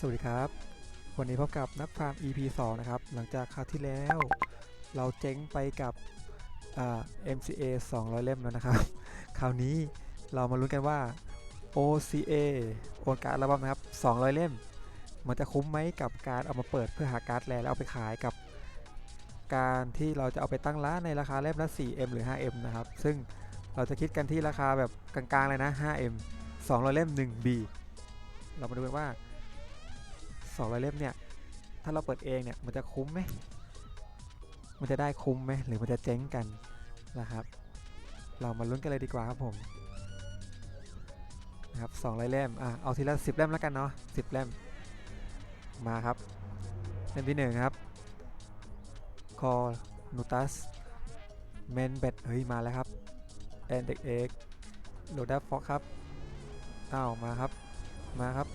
สวัสดีครับ วันนี้พบกับนักฟาร์ม EP 2 นะครับ หลังจากคราวที่แล้ว เราเจ๊งไปกับ MCA 200 เล่มแล้วนะครับ คราวนี้เรามาลุ้นกันว่า OCA โอนการ์ดอัลบั้มนะครับ 200 เล่ม มันจะคุ้มไหมกับการเอามาเปิดเพื่อหาการ์ดแลแล้วเอาไปขายกับ การที่เราจะเอาไปตั้งร้านในราคาเล่มละ 4M หรือ 5M นะครับ ซึ่งเราจะคิดกันที่ราคาแบบกลางๆเลยนะ 5M 200 เล่ม 1B เรามาดูกันว่า 200เล่มเนี่ย ถ้าเราเปิดเองเนี่ยมันจะคุ้มไหมมันจะได้คุ้มไหมหรือมันจะเจ๊งกันนะครับ เรามาลุ้นกันเลยดีกว่าครับผมนะครับ200เล่มอะเอาทีละ10เล่มแล้วกันเนาะ10เล่มมาครับเล่มที่หนึ่งครับคอนูตัสเมนเบดเฮ้ยมาแล้วครับแอนเด็กเอ็กโลดัฟฟอกครับอ้าวมาครับมาครับ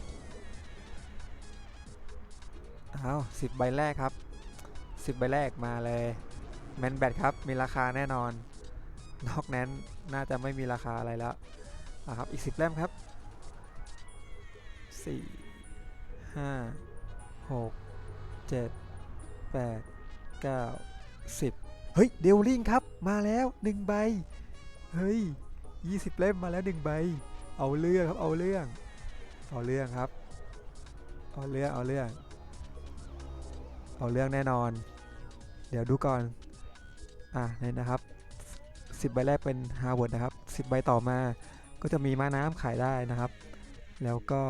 อ้าวสิบใบแรกครับสิบใบแรกมาเลยแมนแบทครับมีราคาแน่นอน นอกนั้นน่าจะไม่มีราคาอะไรแล้วอะครับอีกสิบเล่มครับสี่ห้าหกเจ็ดแปดเก้าสิบเฮ้ยเดลลิงครับมาแล้วหนึ่งใบเฮ้ยยี่สิบเล่มมาแล้วหนึ่งใบ เอาเรื่องครับเอาเรื่อง เอาเรื่องครับ เอาเรื่องเอาเรื่อง เอาเรื่องแน่นอน เดี๋ยวดูก่อน อะนี่นะครับ 10 ใบแรกเป็นฮาร์วาร์ดนะครับ 10 ใบต่อมาก็จะมีม้าน้ำขายได้นะครับ แล้วก็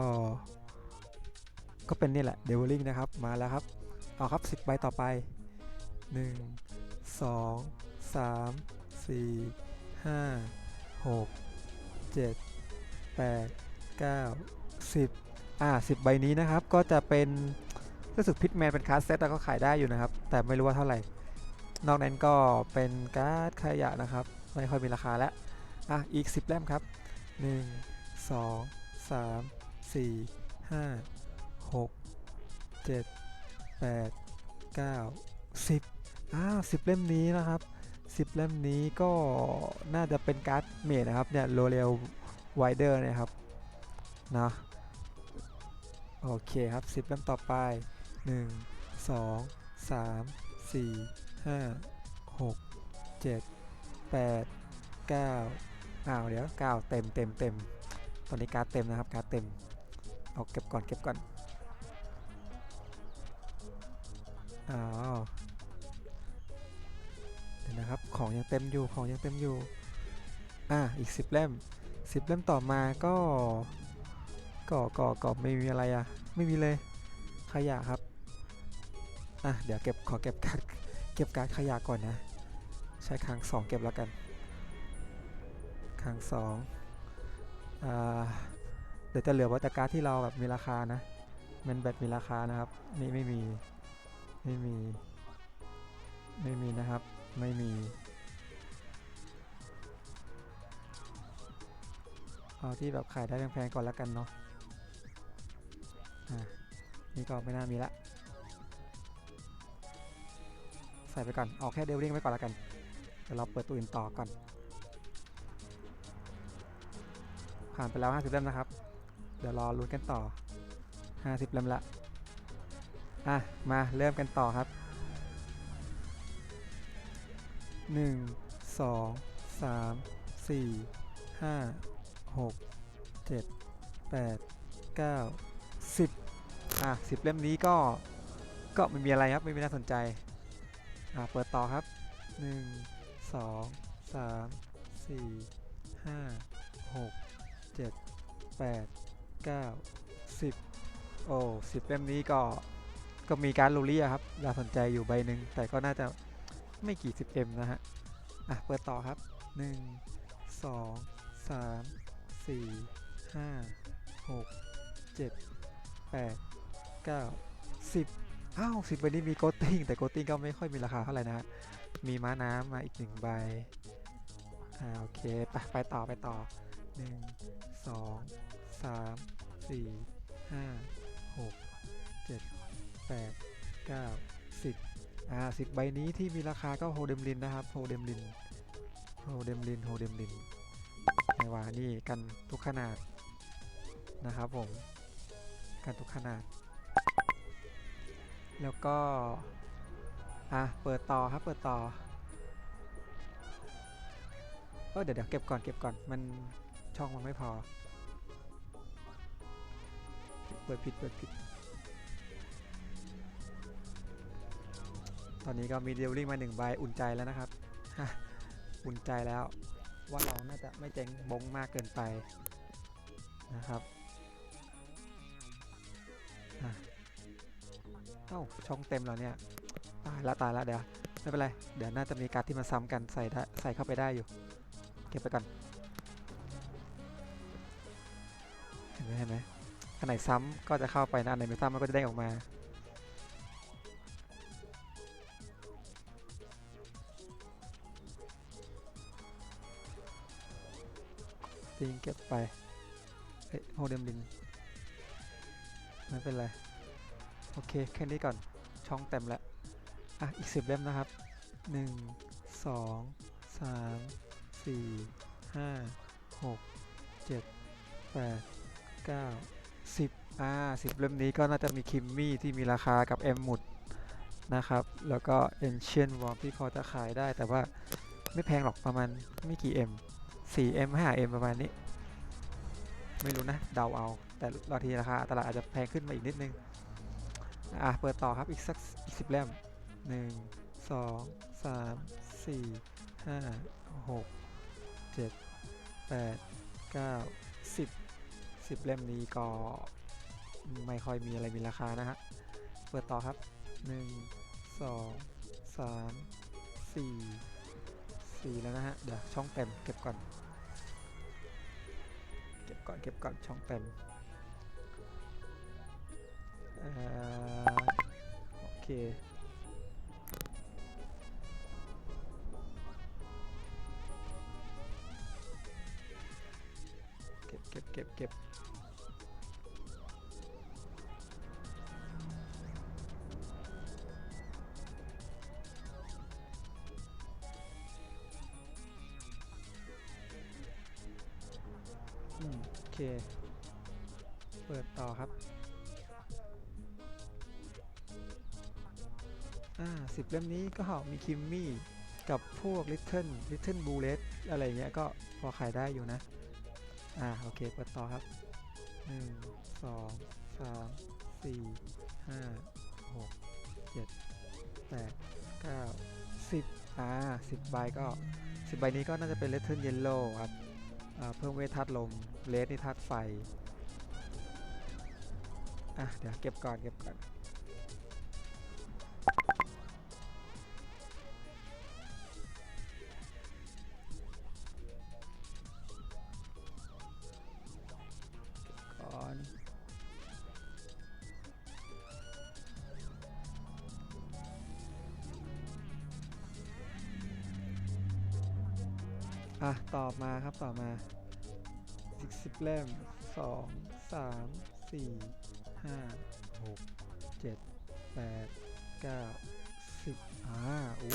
ก็เป็นนี่แหละเดวิลลิงนะครับ มาแล้วครับ เอาครับ 10 ใบต่อไป 1 2 3 4 5 6 7 8 9 10 อ่า10 ใบนี้นะครับก็จะเป็น รู้สึกพิทแมนเป็นคาร์ดเซตแล้วก็ขายได้อยู่นะครับ แต่ไม่รู้ว่าเท่าไหร่ นอกนั้นก็เป็นการ์ดขยะนะครับ ไม่ค่อยมีราคาแล้วอะอีก 10เล่มครับ 1 2 3 4 5 6 7 8 9 10อ้าว10 เล่มนี้นะครับ 10 เล่มนี้ก็น่าจะเป็นการ์ดเมดนะครับเนี่ยโรเรลไวเดอร์นะครับนะโอเคครับ 10 เล่มต่อไป 1 2 3 4 5 6 7 8 9อ้าวเดี๋ยว9เต็มเต็มเต็มตอนนี้การเต็มนะครับการเต็มเอาเก็บก่อนเก็บก่อนอ้าวเดี๋ยวนะครับของยังเต็มอยู่ของยังเต็มอยู่อะอีก10เล่ม10เล่มต่อมาก็ก็ก็ก็ไม่มีอะไรอะไม่มีเลยขยะครับ อะเดี๋ยวเก็บขอเก็บการเก็บการขยะก่อนนะ ใช้ครั้งสองเก็บแล้วกัน ครั้งสองอ่าเดี๋ยวจะเหลือวัตการดที่เราแบบมีราคานะแมันแบตมีราคานะครับ นี่ไม่มีไม่มี ไม่มีนะครับ ไม่มีเอาที่แบบขายได้แพงๆก่อนแล้วกันเนาะ อะนี่ก็ไม่น่ามีละ ใส่ไปก่อน เอาแค่เดลลิงไว้ก่อนแล้วกัน เดี๋ยวเราเปิดตัวอื่นต่อก่อน ผ่านไปแล้ว 50 เล่มนะครับ เดี๋ยวรอลุ้นกันต่อ 50 เล่มละ อะ มาเริ่มกันต่อครับ 1 2 3 4 5 6 7 8 9 10 อะ 10 เล่มนี้ก็ก็ไม่มีอะไรครับ ไม่มีน่าสนใจ อะเปิดต่อครับ 1 2 3 4 5 6 7 8 9 10 โอ้10เล่มนี้ก็ก็มีการลูรี่อะครับน่าสนใจอยู่ใบหนึ่งแต่ก็น่าจะไม่กี่ 10M นะฮะ อะ เปิดต่อครับ 1 2 3 4 5 6 7 8 9 10 อ้าว10ใบนี้มีโกตติ้งแต่โกตติ้งก็ไม่ค่อยมีราคาเท่าไหร่นะฮะมีม้าน้ำมาอีกหนึ่งใบ อ่าโอเคไปไปต่อไปต่อ1 2 3 4 5 6 7 8 9 10อ่า10ใบนี้ที่มีราคาก็โฮเดมลินนะครับโฮเดมลินโฮเดมลินโฮเดมลินไม่ว่านี่กันทุกขนาดนะครับผมกันทุกขนาด แล้วก็ อะ เปิดต่อครับ เปิดต่อเออเดี๋ยวเดี๋ยวเก็บก่อนเก็บก่อนมันช่องมันไม่พอ เปิดผิดเปิดผิด ตอนนี้ก็มีเดลลิ่งมาหนึ่งใบอุ่นใจแล้วนะครับ อุ่นใจแล้วว่าเราน่าจะไม่เจ๊งบงมากเกินไปนะครับ เอ้าช่องเต็มแล้วเนี่ยตายละตายละเดี๋ยวไม่เป็นไรเดี๋ยวน่าจะมีการที่มาซ้ำกันใส่ใส่เข้าไปได้อยู่ เก็บไปก่อนเห็นไหมเห็นไหมอันไหนซ้ำก็จะเข้าไปนะอันไหนไม่ซ้ำมันก็จะได้งออกมาลิงเก็บไป เฮ้ยโฮเดมลิงไม่เป็นไร โอเค แค่นี้ก่อนช่องเต็มแล้วอะ อีกสิบเล่มนะครับหนึ่งสองสามสี่ห้าหกเจ็ดแปดเก้าสิบอ่าสิบเล่มนี้ก็น่าจะมีคิมมี่ที่มีราคากับเอ็มหมุดนะครับ แล้วก็ Ancient Warm ที่พอจะขายได้แต่ว่าไม่แพงหรอกประมาณไม่กี่ M 4M 5M ประมาณนี้ ไม่รู้นะ เดาเอา แต่บางทีราคาตลาดอาจจะแพงขึ้นมาอีกนิดนึง อะเปิดต่อครับอีกสักอีกสิบเล่มหนึ่งสองสามสี่ห้าหกเจ็ดแปดเก้าสิบสิบเล่มนี้ก็ไม่ค่อยมีอะไรมีราคานะฮะเปิดต่อครับหนึ่งสองสามสี่สี่แล้วนะฮะเดี๋ยวช่องเต็มเก็บก่อน เก็บก่อนเก็บก่อนช่องเต็ม เอ่อโอเค เก็บเก็บเก็บเก็บอืมโอเค เปิดต่อครับ อ่าสิบเล่มนี้ก็มีคิมมี่กับพวกลิ t เทิลลิ t เทิลบูเลสอะไรเงี้ยก็พอขายได้อยู่นะ อ่าโอเคเปิดต่อครับหนึ่งสองสามสี่ห้าหกเจ็ดแปดเก้าสิบอ่าสิบใบก็สิบใบนี้ก็น่าจะเป็นเลทเทิลเยลโล่ครับอ่าเพิ่มเวทธาตุลมเลสนี่ธาตุไฟ อะ เดี๋ยวเก็บก่อนเก็บก่อน อะตอบมาครับต่อมาสิบเล่มสองสามสี่ห้าหกเจ็ดแปดเก้าสิบอ่าโอ้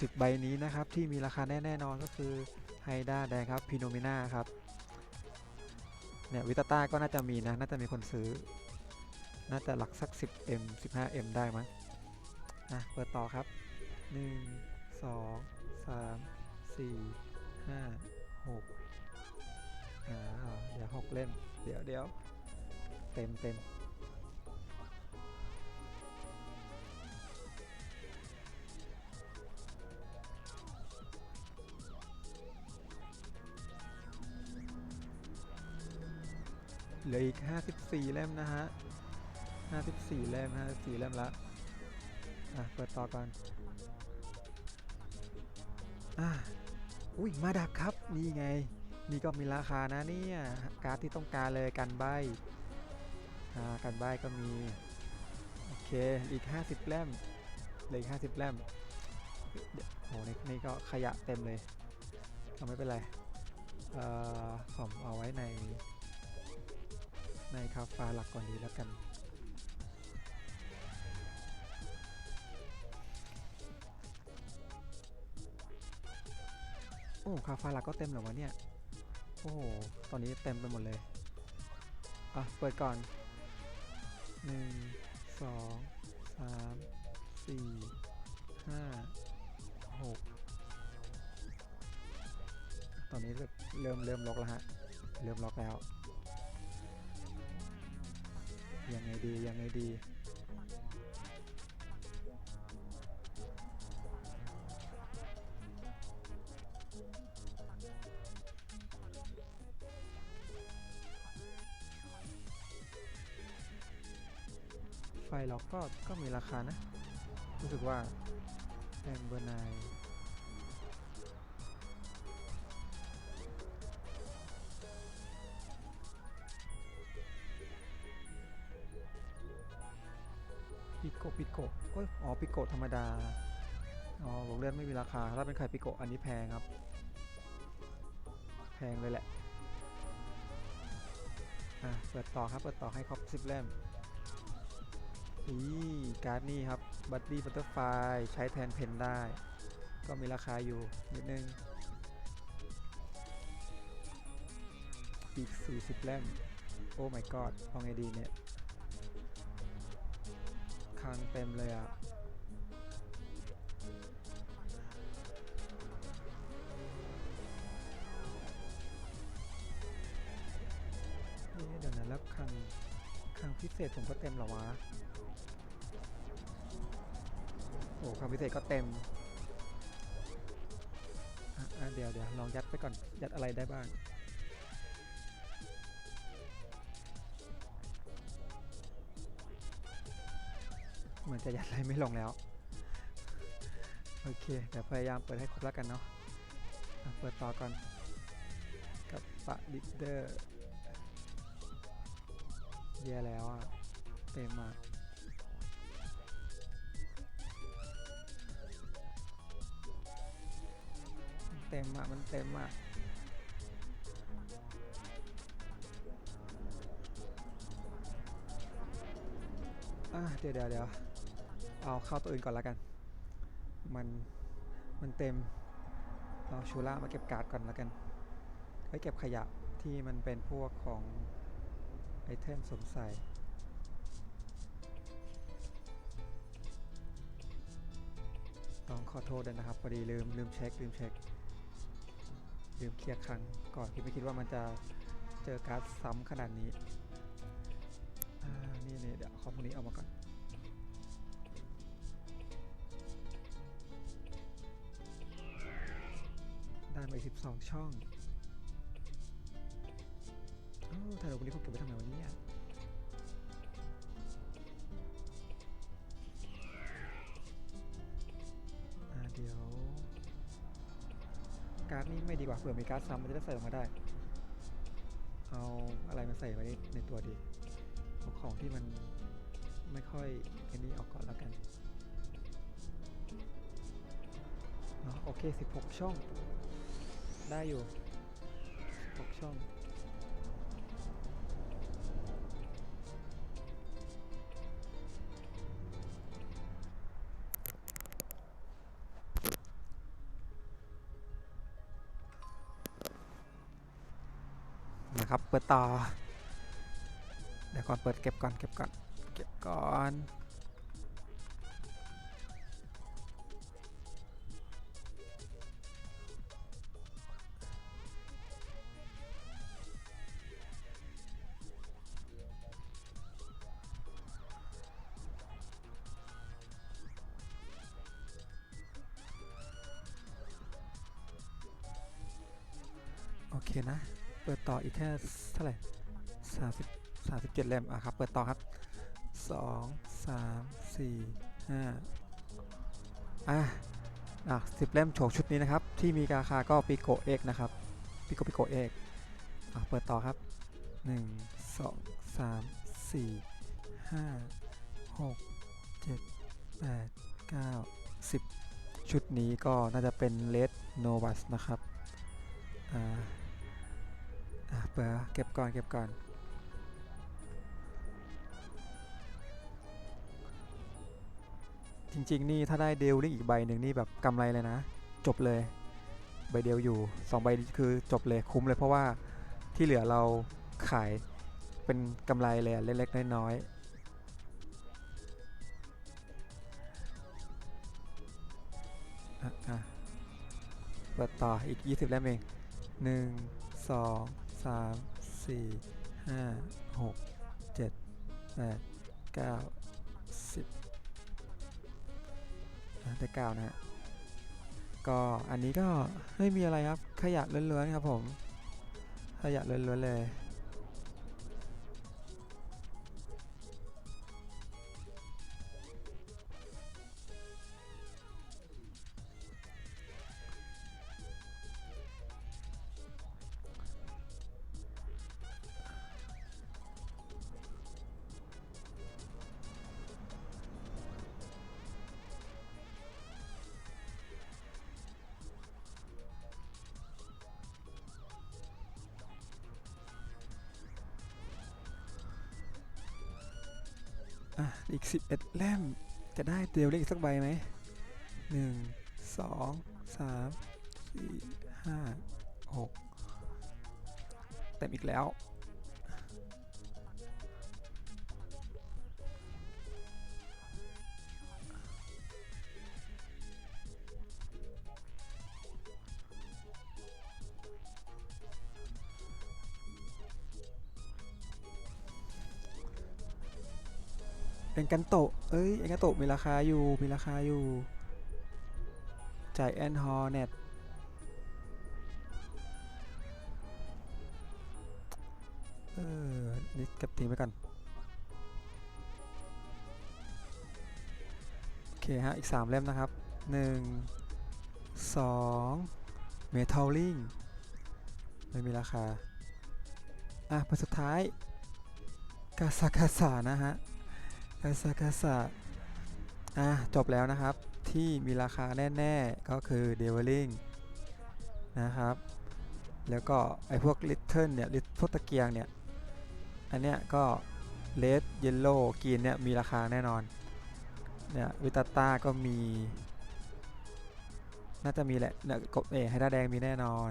สิบใบนี้นะครับที่มีราคาแน่แน่นอนก็คือไฮด้าแดงครับพีโนมิน่าครับเนี่ยวิตาต้าก็น่าจะมีนะ น่าจะมีคนซื้อ น่าจะหลักสัก 10M 15M ได้มั้งอะเปิดต่อครับ 1 2 3 4 5 6อ่าเดี๋ยว6เล่ม เดี๋ยวเดี๋ยวเต็มเต็มเหลืออีก 54 เล่มนะฮะ 54 เล่ม 54 เล่มละ อะ เปิดต่อก่อน อะ อุ้ยมาดับครับ นี่ไง นี่ก็มีราคานะเนี่ยการ์ดที่ต้องการเลยกันใบกันใบก็มี โอเค อีก 50เล่มเลืออีก50เล่มเดี๋ยวโหนี่นี่ก็ขยะเต็มเลยก็ไม่เป็นไรเอ่อผมเอาไว้ในในคาฟาหลักก่อนดีแล้วกัน โอ้คาฟ้าหลักก็เต็มเหรอวะเนี่ย โอ้โห ตอนนี้เต็มไปหมดเลย อะ เปิดก่อน 1 2 3ามสี่ห้าหกตอนนี้เริ่มเริ่มล็อกแล้วฮะ เริ่มล็อกแล้ว ยังไงดี ยังไงดี ไฟล็อกก็ก็มีราคานะ รู้สึกว่าแองเบอร์ไนปิโกปิโกเอ้ยอ๋อปิโกธรรมดา อ๋อบอกเลือดไม่มีราคา ถ้าเป็นไข่ปิโกอันนี้แพงครับ แพงเลยแหละ อะ เปิดต่อครับ เปิดต่อให้ครบสิบเล่ม นี่การ์ดนี่ครับบัตตี้บัตเตอร์ไฟใช้แทนเพนได้ ก็มีราคาอยู่นิดนึง อีก 40 แล่ม โอ้ my god เอาไงดีเนี่ยคังเต็มเลยอะเดี๋ยวนะแล้วคังคังพิเศษผมก็เต็มหรอวะ อ้คลังพิเศษก็เต็มเดี๋ยวเดี๋ยวลองยัดไปก่อน ยัดอะไรได้บ้าง เหมือนจะยัดอะไรไม่ลงแล้ว โอเค เดี๋ยวพยายามเปิดให้ครบแล้วกันเนาะะเปิดต่อก่อน กับปะดิเดอร์แย่แล้วอะเต็มอะมันเต็มอะ มันเต็มอะอะเดี๋ยวเดี๋ยวเดี๋ยวเอาเข้าตัวอื่นก่อนแล้วกัน มัน มันเต็มเราชูล่ามาเก็บการ์ดก่อนแล้วกันไว้เก็บขยะที่มันเป็นพวกของไอเทมสมใส่ต้องขอโทษด้วยนะครับพอดีลืมลืมเช็คลืมเช็ค ลืมเคลียร์ครั้งก่อนที่ไม่คิดว่ามันจะเจอการ์ดซ้ำขนาดนี้นี่นี่เดี๋ยวขอพวกนี้เอามาก่อนได้มาอีก12 ช่องโอ้ถ่ายรูปนนี้เขาเก็บไว้ทำไมวันนี้อะ ว่าเผื่อมีการ์ดซ้ำมันจะได้ใส่ออกมาได้ เอาอะไรมาใส่ไว้ในในตัวดีเอาของที่มันไม่ค่อยอันนี้ออกก่อนแล้วกันเนาะโอเค 16 ช่อง ได้อยู่ 16 ช่อง ครับ เปิดต่อ เดี๋ยวก่อนเปิดเก็บก่อนเก็บก่อนเก็บก่อนโอเคนะ เปิดต่ออีกแค่เท่าไหร่สามสิบสามสิบเจ็ดเล่มอะครับ เปิดต่อครับสองสามสี่ห้าอะอะสิบเล่มโฉกชุดนี้นะครับ ที่มีราคาก็ปิโกเอ็กนะครับปิโกปิโกเอ็กอะเปิดต่อครับหนึ่งสองสามสี่ห้าหกเจ็ดแปดเก้าสิบชุดนี้ก็น่าจะเป็นเลดโนวัสนะครับอ่า เปิดเก็บก่อนเก็บก่อนจริง ๆ นี่ ถ้าได้เดลนี่อีกใบหนึ่งนี่แบบกำไรเลยนะ จบเลย ใบเดียวอยู่ 2 ใบคือจบเลยคุ้มเลยเพราะว่าที่เหลือเราขายเป็นกำไรเลยเล็ก ๆ น้อยๆเปิดต่ออีก 20 แล้วเอง 1 2 สามสี่ห้าหกเจ็ดแปดเก้าสิบอะได้เก้านะฮะก็อันนี้ก็ไม่มีอะไรครับขยะล้วนๆครับผมขยะล้วนๆเลย อะอีก 11 เล่ม จะได้เดลเล็กสักใบไหมหนึ่งสองสามสี่ห้าหกเต็มอีกแล้ว เอ็นกันโตะเอ้ยเอ็นกันโตะมีราคาอยู่ มีราคาอยู่ จ่ายแอนฮอร์เน็ตเออ นี่เก็บทิ้งไปก่อน โอเคฮะ อีก 3 เล่มนะครับ 1 2เมทัลลิงไม่มีราคา อะไปสุดท้าย กาซากาซานะฮะ กาซากาซาอะจบแล้วนะครับ ที่มีราคาแน่ ๆ ก็คือเดว l ลิงนะครับ แล้วก็ ไอพวกลิตเทิลเนี่ยลิตพวกตะเกียงเนี่ย อันเนี้ยก็เลดเยลโล่กรีนเนี่ย มีราคาแน่นอน เนี่ย วิตาต้าก็มี น่าจะมีแหละ เนี่ยกบเอไฮด้าแดงมีแน่นอน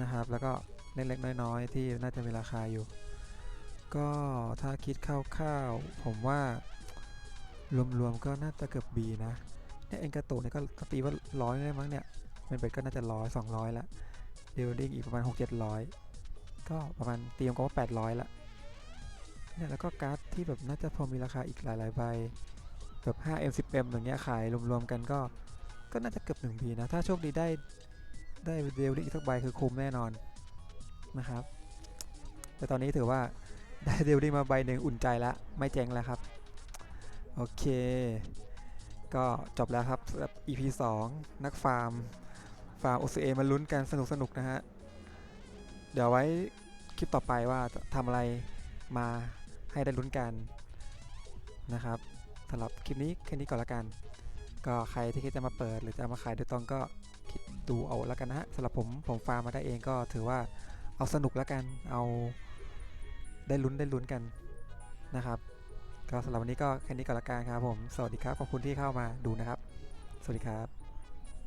นะครับ แล้วก็เล็กๆน้อยๆที่น่าจะมีราคาอยู่ ก็ถ้าคิดคร่าวๆผมว่ารวมๆก็น่าจะเกือบ B นะเนี่ยเอ็นกระตะเนี่ยก็ตีว่าร้อยได้มั้งเนี่ยเป็นเบ็ดก็น่าจะร้อยสองร้อยละเดลลิงอีกประมาณหกเจ็ดร้อยก็ประมาณเตรียมก็ว่าแปดร้อยละเนี่ยแล้วก็การ์ดที่แบบน่าจะพอมีราคาอีกหลายๆใบแบบ 5M 10M อย่างเงี้ยขายรวมๆกันก็ก็น่าจะเกือบ1 B นะ ถ้าโชคดีได้ได้เดลลิงอีกสักใบคือคุ้มแน่นอนนะครับ แต่ตอนนี้ถือว่า ได้เดลลิงมาใบหนึ่งอุ่นใจแล้วไม่เจ๊งแล้วครับ โอเค ก็จบแล้วครับสำหรับ EP 2 นักฟาร์ม ฟาร์ม OCA มาลุ้นกันสนุกสนุกนะฮะ เดี๋ยวไว้คลิปต่อไปว่าจะทำอะไรมาให้ได้ลุ้นกันนะครับสำหรับคลิปนี้แค่นี้ก่อนละกัน ก็ใครที่คิดจะมาเปิดหรือจะมาขายโดยตรงก็คิดดูเอาละกันนะฮะสำหรับผมผมฟาร์มมาได้เองก็ถือว่าเอาสนุกละกันเอา ได้ลุ้นได้ลุ้นกันนะครับก็สำหรับวันนี้ก็แค่นี้ก่อนละกันครับผม สวัสดีครับ ขอบคุณที่เข้ามาดูนะครับ สวัสดีครับ